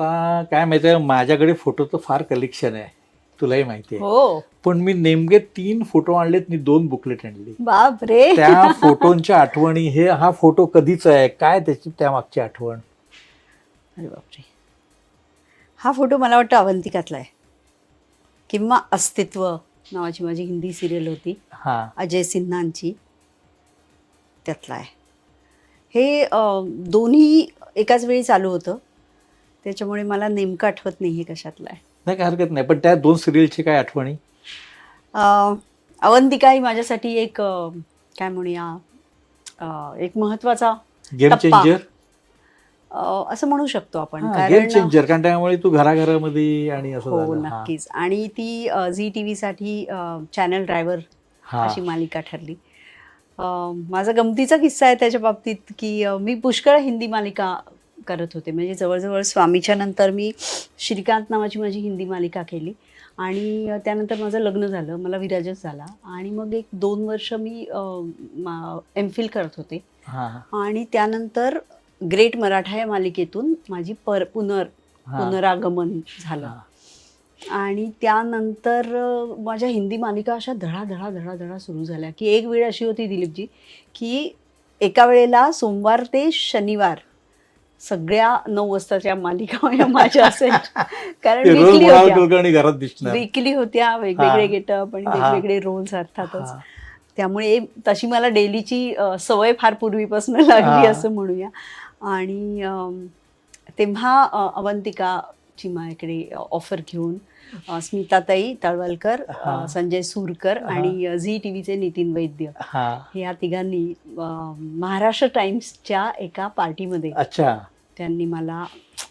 आता काय माहिती आहे माझ्याकडे फोटोचं फार कलेक्शन आहे. तुलाही माहिती आहे. हो. पण मी नेमके तीन फोटो आणलेत आणि दोन बुकलेट आणली. बाप रे त्या फोटोंच्या आठवणी हे हा फोटो कधीच आहे? काय त्याची त्या मागची आठवण? अरे बापरे. हा फोटो मला वाटतं अवंतिकातला आहे. किंवा अस्तित्व नावाची माझी हिंदी सिरियल होती. हा. अजय सिन्हांची. त्यातला आहे. हे अं, दोन्ही एकाच वेळी चालू होतं. त्याच्यामुळे मला नेमकं आठवत नाही हे कशातलं आहे. नाही काय हरकत नाही. पण त्या दोन सिरियलची काय आठवणी? अं, अवंतिका ही माझ्यासाठी एक अं, काय म्हणूया अं, एक महत्त्वाचा गेम टप्पा. चेंजर अं, असं म्हणू शकतो आपण. गेम चेंजर कारण त्यामुळे तू घराघरामध्ये आणि असं हो झालं. हा. नक्कीच. आणि ती झी टी व्हीसाठी चॅनल ड्रायव्हर हा. अशी मालिका ठरली. अं, माझा गमतीचा किस्सा आहे त्याच्या बाबतीत की अं, मी पुष्कळ हिंदी मालिका करत होते. म्हणजे जवळजवळ स्वामीच्या नंतर मी श्रीकांत नावाची माझी हिंदी मालिका केली. आणि त्यानंतर माझं लग्न झालं. मला विराजच झाला. आणि मग एक दोन वर्ष मी एम फिल करत होते. हा आणि त्यानंतर ग्रेट मराठा या मालिकेतून माझी पर पुनर. पुनरागमन झालं. आणि त्यानंतर माझ्या हिंदी मालिका अशा धडा धडा धडा धडा सुरू झाल्या. की एक वेळ अशी होती दिलीपजी की एका वेळेला सोमवार ते शनिवार सगळ्या नऊ वाजताच्या मालिका या माझ्या असायच्या कारण विकली होत्या कुलकर्णी घरात दिसणार विकली होत्या वेगवेगळे. गेटअप आणि. वेगवेगळे रोल्स अर्थातच. त्यामुळे तशी मला डेलीची सवय फार पूर्वीपासून लागली. असं म्हणूया आणि तेव्हा अ, अवंतिकाची माझ्याकडे ऑफर घेऊन स्मिताताई तळवलकर. संजय सूरकर. आणि झी टी व्हीचे नितीन वैद्य हा हे या तिघांनी महाराष्ट्र टाइम्सच्या एका पार्टीमध्ये अच्छा त्यांनी मला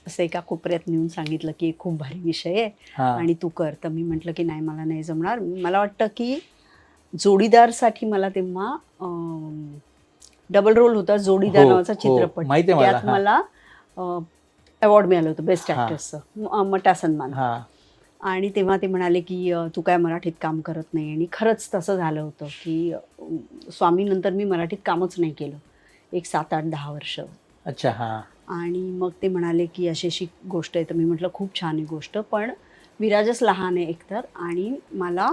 असं एका कोपऱ्यात नेऊन सांगितलं की एक खूप भारी विषय आहे हा. आणि तू कर. तर मी म्हटलं की नाही मला नाही जमणार. मला वाटतं की जोडीदारसाठी मला तेव्हा डबल रोल होता जोडीदार हो, नावाचा हो. चित्रपट. आहे मला, त्यात हा. मला अवॉर्ड मिळालं होतं बेस्ट हा. ॲक्टर्सचं मटा सन्मान. हा. आणि तेव्हा ते म्हणाले की अ, तू काय मराठीत काम करत नाही. आणि खरंच तसं झालं होतं की अ, स्वामीनंतर मी मराठीत कामच नाही केलं. एक सात आठ दहा वर्ष. अच्छा हा. आणि मग ते म्हणाले की अशी अशी गोष्ट आहे तर मी म्हटलं खूप छान आहे गोष्ट पण विराजच लहान आहे एकतर आणि मला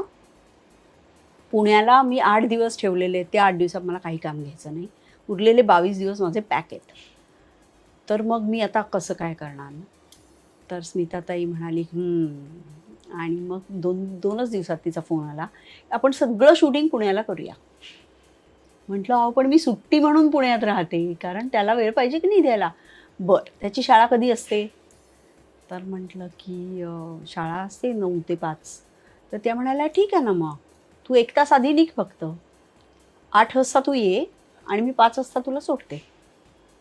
पुण्याला मी आठ दिवस ठेवलेले त्या आठ दिवसात मला काही काम घ्यायचं नाही. उरलेले बावीस दिवस माझे पॅक आहेत. तर मग मी आता कसं काय करणार? तर स्मिताताई म्हणाली आणि मग दोन दोनच दिवसात तिचा फोन आला आपण सगळं शूटिंग पुण्याला करूया. म्हटलं अहो पण मी सुट्टी म्हणून पुण्यात राहते कारण त्याला वेळ पाहिजे की नाही द्यायला? बरं. त्याची शाळा कधी असते? तर म्हटलं की शाळा असते नऊ ते पाच. तर त्या म्हणाल्या ठीक आहे ना मग. तू एक तास आधी निघ फक्त. आठ वाजता तू ये आणि मी पाच वाजता तुला सोडते.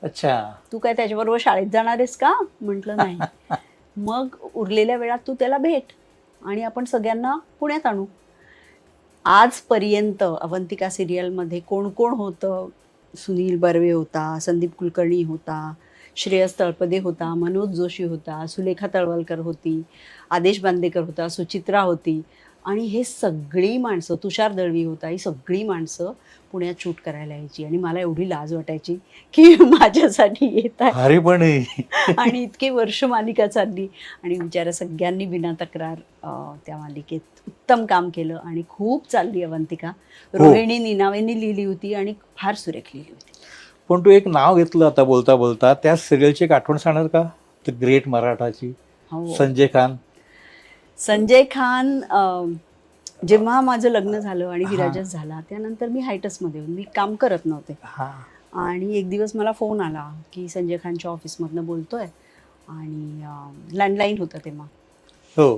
अच्छा. तू काय त्याच्याबरोबर शाळेत जाणार आहेस का? म्हटलं नाही. मग उरलेल्या वेळात तू त्याला भेट आणि आपण सगळ्यांना पुण्यात आणू. आजपर्यंत अवंतिका सिरियलमध्ये कोण कोण होतं? सुनील बर्वे होता संदीप कुलकर्णी होता श्रेयस तळपदे होता मनोज जोशी होता सुलेखा तळवलकर होती आदेश बांदेकर होता सुचित्रा होती. आणि हे सगळी माणसं तुषार दळवी होता ही सगळी माणसं पुण्यात शूट करायला यायची. आणि मला एवढी लाज वाटायची की माझ्यासाठी येत आहे पण. आणि इतके वर्ष मालिका चालली. आणि बिचारा सगळ्यांनी बिना तक्रार त्या मालिकेत उत्तम काम केलं. आणि खूप चालली अवंतिका. रोहिणी निनावेनी लिहिली होती आणि फार सुरेख लिहिली होती. पण तू एक नाव घेतलं आता बोलता बोलता त्या सिरियलची एक आठवण सांगणार का? द ग्रेट मराठाची संजय खान. संजय खान जेव्हा माझं लग्न झालं आणि. विराजच झाला त्यानंतर मी हायटसमध्ये. मी काम करत नव्हते. हा. आणि एक दिवस मला फोन आला की संजय खानच्या ऑफिसमधनं बोलतोय. आणि लँडलाईन होतं तेव्हा. हो.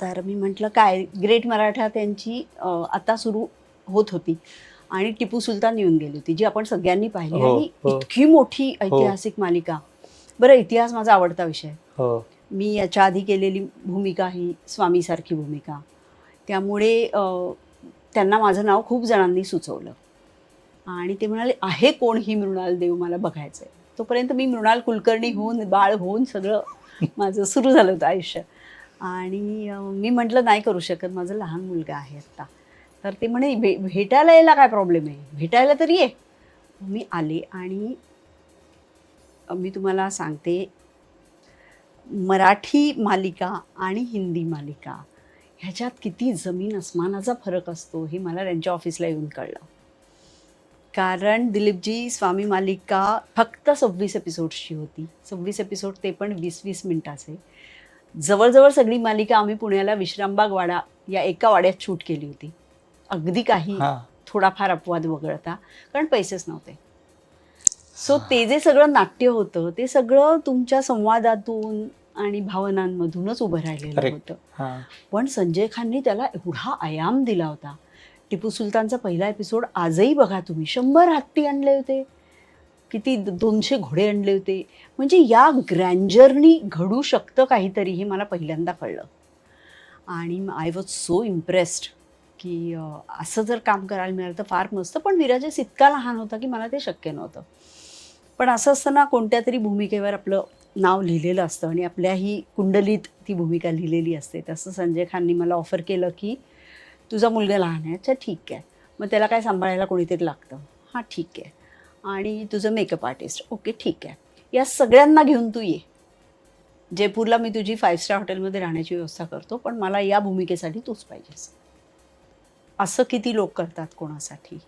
तर मी म्हटलं काय? ग्रेट मराठा त्यांची आता सुरू होत होती. आणि टिपू सुलतान येऊन गेली होती जी आपण सगळ्यांनी पाहिली हो, आणि हो. इतकी मोठी ऐतिहासिक मालिका. बरं इतिहास माझा आवडता विषय. हो. मी याच्या आधी केलेली भूमिका ही स्वामीसारखी भूमिका. त्यामुळे अ, त्यांना माझं नाव खूप जणांनी सुचवलं. आणि ते म्हणाले आहे कोण ही मृणाल देव मला बघायचं आहे तोपर्यंत मी मृणाल कुलकर्णी होऊन बाळ होऊन सगळं माझं सुरू झालं होतं आयुष्य. आणि अ, मी म्हटलं नाही करू शकत माझं लहान मुलगा आहे आत्ता. तर ते म्हणे भे भेटायला यायला काय प्रॉब्लेम आहे? भेटायला तरी ये. मी आले आणि मी तुम्हाला सांगते मराठी मालिका आणि हिंदी मालिका ह्याच्यात किती जमीन अस्मानाचा फरक असतो हे मला त्यांच्या ऑफिसला येऊन कळलं. कारण दिलीपजी स्वामी मालिका फक्त सव्वीस एपिसोड्सची होती. सव्वीस एपिसोड ते पण वीस वीस मिनटाचे. जवळजवळ सगळी मालिका आम्ही पुण्याला विश्रामबाग वाडा या एका वाड्यात शूट केली होती. अगदी काही हा. थोडाफार अपवाद वगळता कारण पैसेच नव्हते. सो ते जे सगळं नाट्य होतं ते सगळं तुमच्या संवादातून आणि भावनांमधूनच उभं राहिलेलं Correct. होतं. हा. पण संजय खानने त्याला एवढा आयाम दिला होता. टिपू सुलतानचा पहिला एपिसोड आजही बघा तुम्ही. शंभर हत्ती आणले होते. किती द- दोनशे घोडे आणले होते. म्हणजे या ग्रँजरनी घडू शकतं काहीतरी हे मला पहिल्यांदा कळलं. आणि आय वॉज सो इम्प्रेस्ड की असं जर काम करायला मिळालं तर फार मस्त. पण विराजस इतका लहान होता की मला ते शक्य नव्हतं. पण असं असताना कोणत्या तरी भूमिकेवर आपलं नाव लिहिलेलं असतं आणि आपल्याही कुंडलीत ती भूमिका लिहिलेली असते. तसं संजय खाननी मला ऑफर केलं की तुझा मुलगा लहान आहे अच्छा ठीक आहे. मग त्याला काय सांभाळायला कोणीतरी लागतं? हां ठीक आहे. आणि तुझं मेकअप आर्टिस्ट ओके ठीक आहे. या सगळ्यांना घेऊन तू ये. जयपूरला मी तुझी फाईव्ह स्टार हॉटेलमध्ये राहण्याची व्यवस्था करतो पण मला या भूमिकेसाठी तूच पाहिजेस. असं किती लोक करतात कोणासाठी?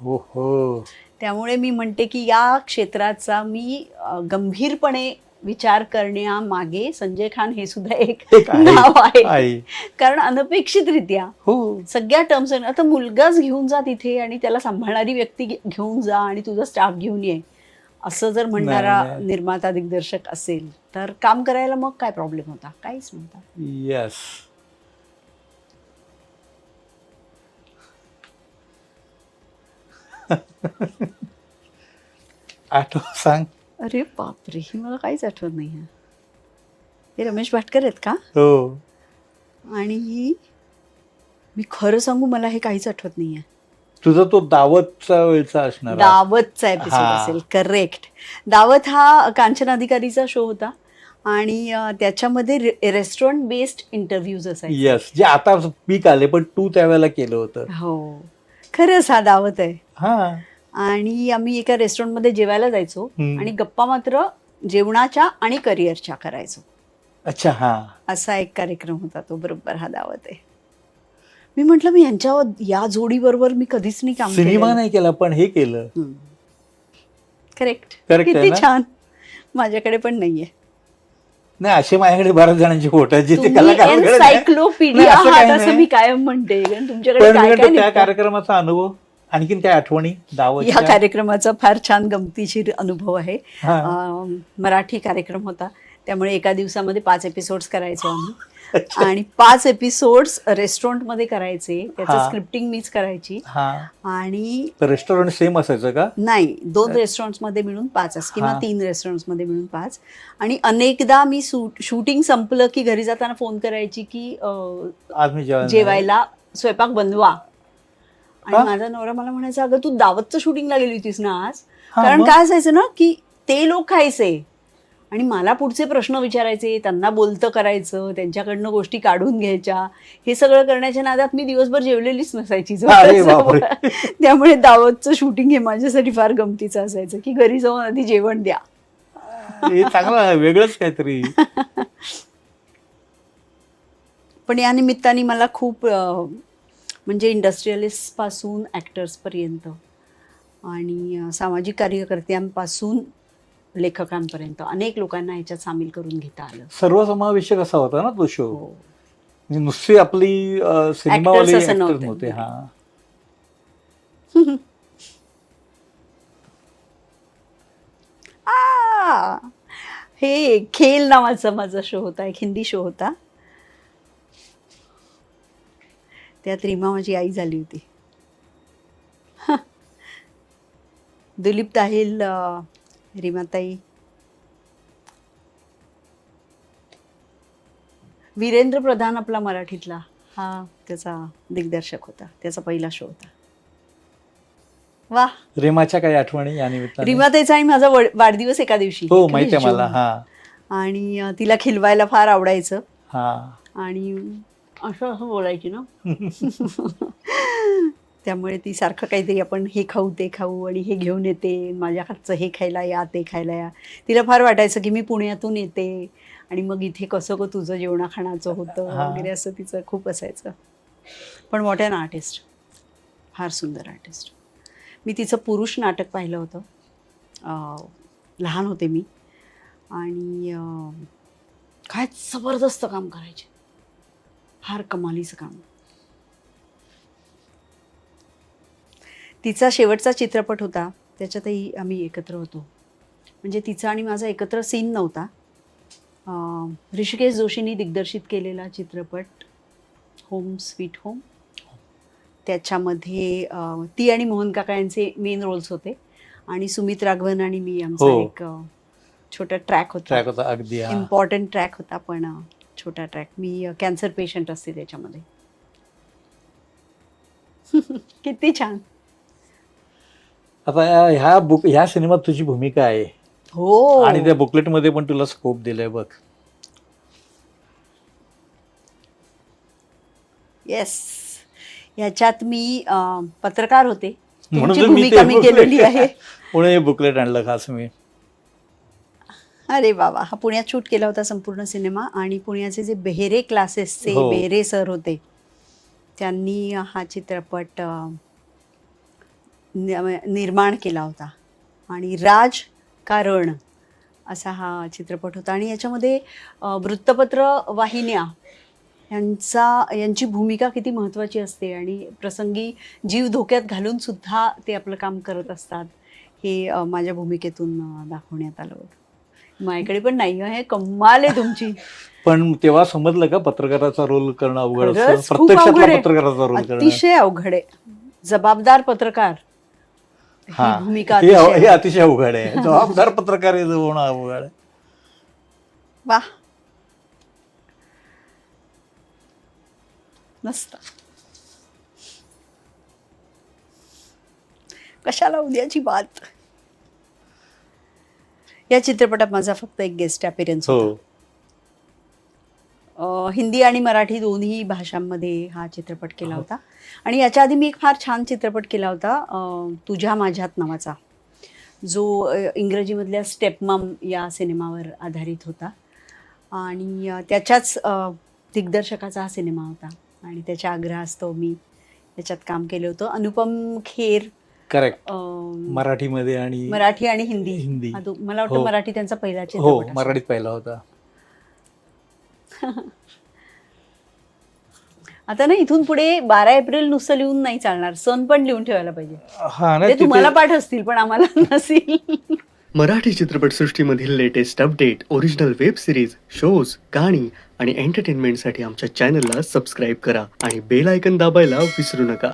हो हो त्यामुळे मी म्हणते की या क्षेत्राचा मी गंभीरपणे विचार करण्यामागे संजय खान हे सुद्धा एक. नाव आहे. कारण अनपेक्षितरित्या हो. सगळ्या टर्म्स आता मुलगाच घेऊन जा तिथे आणि त्याला सांभाळणारी व्यक्ती घेऊन जा आणि तुझा स्टाफ घेऊन ये. असं जर म्हणणारा. निर्माता दिग्दर्शक असेल तर काम करायला मग काय प्रॉब्लेम होता? काहीच नव्हता येस आठव सांग. अरे बापरे ही मला काहीच आठवत नाही आहे. हे रमेश भाटकर आहेत का? हो. आणि मी खरं सांगू मला हे काहीच आठवत नाही आहे. तुझा तो दावतचा वेळचा असणार हा. दावतचा एपिसोड हा. असेल करेक्ट दावत हा कांचन अधिकारीचा शो होता आणि अं, त्याच्यामध्ये रेस्टॉरंट बेस्ड इंटरव्ह्यूज असायचे. येस जे आता पीक आले पण तू त्यावेळेला केलं होतं. हो. खरंच हा दावत आहे. हा आणि आम्ही एका रेस्टॉरंटमध्ये जेवायला जायचो हम्म. आणि गप्पा मात्र जेवणाच्या आणि करिअरच्या करायचो अच्छा हा असा एक कार्यक्रम होता तो बरोबर हा दावत आहे मी म्हटलं मी यांच्या या जोडीबरोबर मी कधीच नाही काम सिनेमा नाही केला पण हे केलं करेक्ट Correct आहे किती ना? छान माझ्याकडे पण नाहीये नाही असे माझ्याकडे बऱ्याच जणांची फोटो आहेत जिथे तुम्ही कलाकारांकडे नाही. एन्सायक्लोपीडिया नाही, असं काही आहात असं नाही. मी कायम म्हणते कारण तुमच्याकडे पण काय म्हणतो त्या निघतं. कार्यक्रमाचा अनुभव आणखीन काय आठवणी या कार्यक्रमाचा फार छान गमतीशीर अनुभव आहे. मराठी कार्यक्रम होता. त्यामुळे एका दिवसामध्ये पाच एपिसोड्स करायचो आम्ही. आणि पाच एपिसोड्स रेस्टॉरंटमध्ये करायचे. त्याचं. स्क्रिप्टिंग मीच करायची. आणि रेस्टॉरंट सेम असायचं का? नाही दोन रेस्टॉरंट्समध्ये मिळून पाच असं किंवा. तीन रेस्टॉरंट्समध्ये मिळून पाच. आणि अनेकदा मी शूटिंग संपलं की घरी जाताना फोन करायची की जेवायला स्वयंपाक बनवा. आणि? माझा नवरा मला म्हणायचा अगं तू दावतचं शूटिंगला गेली होतीस ना आज कारण? काय असायचं ना की ते लोक खायचे आणि मला पुढचे प्रश्न विचारायचे त्यांना बोलतं करायचं त्यांच्याकडनं गोष्टी काढून घ्यायच्या हे सगळं करण्याच्या नादात मी दिवसभर जेवलेलीच नसायची. त्यामुळे दावतचं शूटिंग हे माझ्यासाठी फार गमतीचं असायचं की घरी जाऊन आधी जेवण द्या हे चांगलं वेगळंच काहीतरी पण या निमित्ताने मला खूप म्हणजे इंडस्ट्रियलिस्टपासून ॲक्टर्सपर्यंत आणि सामाजिक कार्यकर्त्यांपासून लेखकांपर्यंत. अनेक लोकांना ह्याच्यात सामील करून घेता आलं. सर्वसमावेशक असा होता ना तो शो. हो. म्हणजे नुसती आपली सिनेमावाले हा. हे खेल नावाचा माझा शो होता एक हिंदी शो होता. त्यात रीमा माझी आई झाली होती. दिलीप दाहिल अ, रीमाताई. वीरेंद्र प्रधान आपला मराठीतला. हा त्याचा दिग्दर्शक होता. त्याचा पहिला शो होता. वा रेमाच्या काही आठवणी या निमित्ताने? रीमाताईचा आणि माझा वाढदिवस एका दिवशी. हो माहिती आहे मला. हा. आणि तिला खिलवायला फार आवडायचं. हा. आणि असं असं बोलायची ना. त्यामुळे ती सारखं काहीतरी आपण हे खाऊ ते खाऊ आणि हे घेऊन येते. माझ्या हातचं हे खायला या ते खायला या. तिला फार वाटायचं की मी पुण्यातून येते आणि मग इथे कसं ग तुझं जेवणा खाण्याचं होतं. वगैरे असं तिचं खूप असायचं. पण वॉट अन आर्टिस्ट फार सुंदर आर्टिस्ट मी तिचं पुरुष नाटक पाहिलं होतं. लहान होते मी. आणि काय जबरदस्त काम करायचे. फार कमालीचं काम. तिचा शेवटचा चित्रपट होता त्याच्यातही आम्ही एकत्र होतो. म्हणजे तिचा आणि माझा एकत्र सीन नव्हता. ऋषिकेश जोशींनी दिग्दर्शित केलेला चित्रपट होम स्वीट होम त्याच्यामध्ये ती आणि मोहन काका यांचे मेन रोल्स होते. आणि सुमित राघवन आणि मी आमचा हो. एक छोटा ट्रॅक होता. ट्रॅक होता अगदी इम्पॉर्टंट ट्रॅक होता पण छोटा ट्रॅक मी कॅन्सर पेशंट असते त्याच्यामध्ये. किती छान. आता ह्या बुक ह्या सिनेमात तुझी भूमिका आहे. हो. आणि त्या बुकलेटमध्ये पण तुला स्कोप दिलाय बघ. येस ह्याच्यात मी पत्रकार होते. म्हणून मी केलेली आहे. हे बुकलेट आणलं खास मी. अरे बाबा हा पुण्यात शूट केला होता संपूर्ण सिनेमा आणि पुण्याचे जे बेहेरे क्लासेसचे हो. बेहेरे सर होते त्यांनी हा चित्रपट अं, नि- निर्माण केला होता. आणि राजकारण असा हा चित्रपट होता. आणि याच्यामध्ये अं, वृत्तपत्र वाहिन्या यांचा यांची भूमिका किती महत्त्वाची असते आणि प्रसंगी जीव धोक्यात घालून सुद्धा ते आपलं काम करत असतात हे अं, माझ्या भूमिकेतून अं, दाखवण्यात आलं होतं. माझ्याकडे पण नाही हे कमाल आहे तुमची. पण तेव्हा समजलं का पत्रकाराचा रोल करणं अवघड खरंच असतं? खूप अवघड प्रत्यक्षातला आहे. पत्रकाराचा रोल करणं. अतिशय अवघड आहे. जबाबदार पत्रकार. हा ही. भूमिका हे अतिशय हे अतिशय अवघड आहे. जबाबदार पत्रकार हे होणं अवघड आहे. वा मस्त. कशाला उद्याची बात? या चित्रपटात माझा फक्त एक गेस्ट अपिरियन्स हो. हिंदी आणि मराठी दोन्ही भाषांमध्ये हा चित्रपट केला होता. आणि याच्या आधी मी एक फार छान चित्रपट केला होता तुझ्या माझ्यात नावाचा. जो इंग्रजीमधल्या स्टेपमम या सिनेमावर आधारित होता. आणि त्याच्याच दिग्दर्शकाचा हा सिनेमा होता. आणि त्याच्या आग्रहास्तव मी याच्यात काम केलं होतं. अनुपम खेर करेक्ट मराठीमध्ये आणि मराठी आणि हिंदी. हिंदी. हा दो- मला वाटतं हो. मराठी त्यांचा पहिला हो चित्रपट. मराठीत पहिला होता. आता ना इथून पुढे बारा एप्रिल नुसतं लिहून नाही चालणार. सण पण लिहून ठेवायला पाहिजे. हा ना ते तिथे- तुम्हाला पाठ असतील पण आम्हाला नसेल. Marathi चित्रपटसृष्टीमधील latest update original web series shows गाणी आणि एंटरटेनमेंटसाठी आमच्या चॅनलला सबस्क्राईब करा आणि बेल आयकन दाबायला विसरू नका.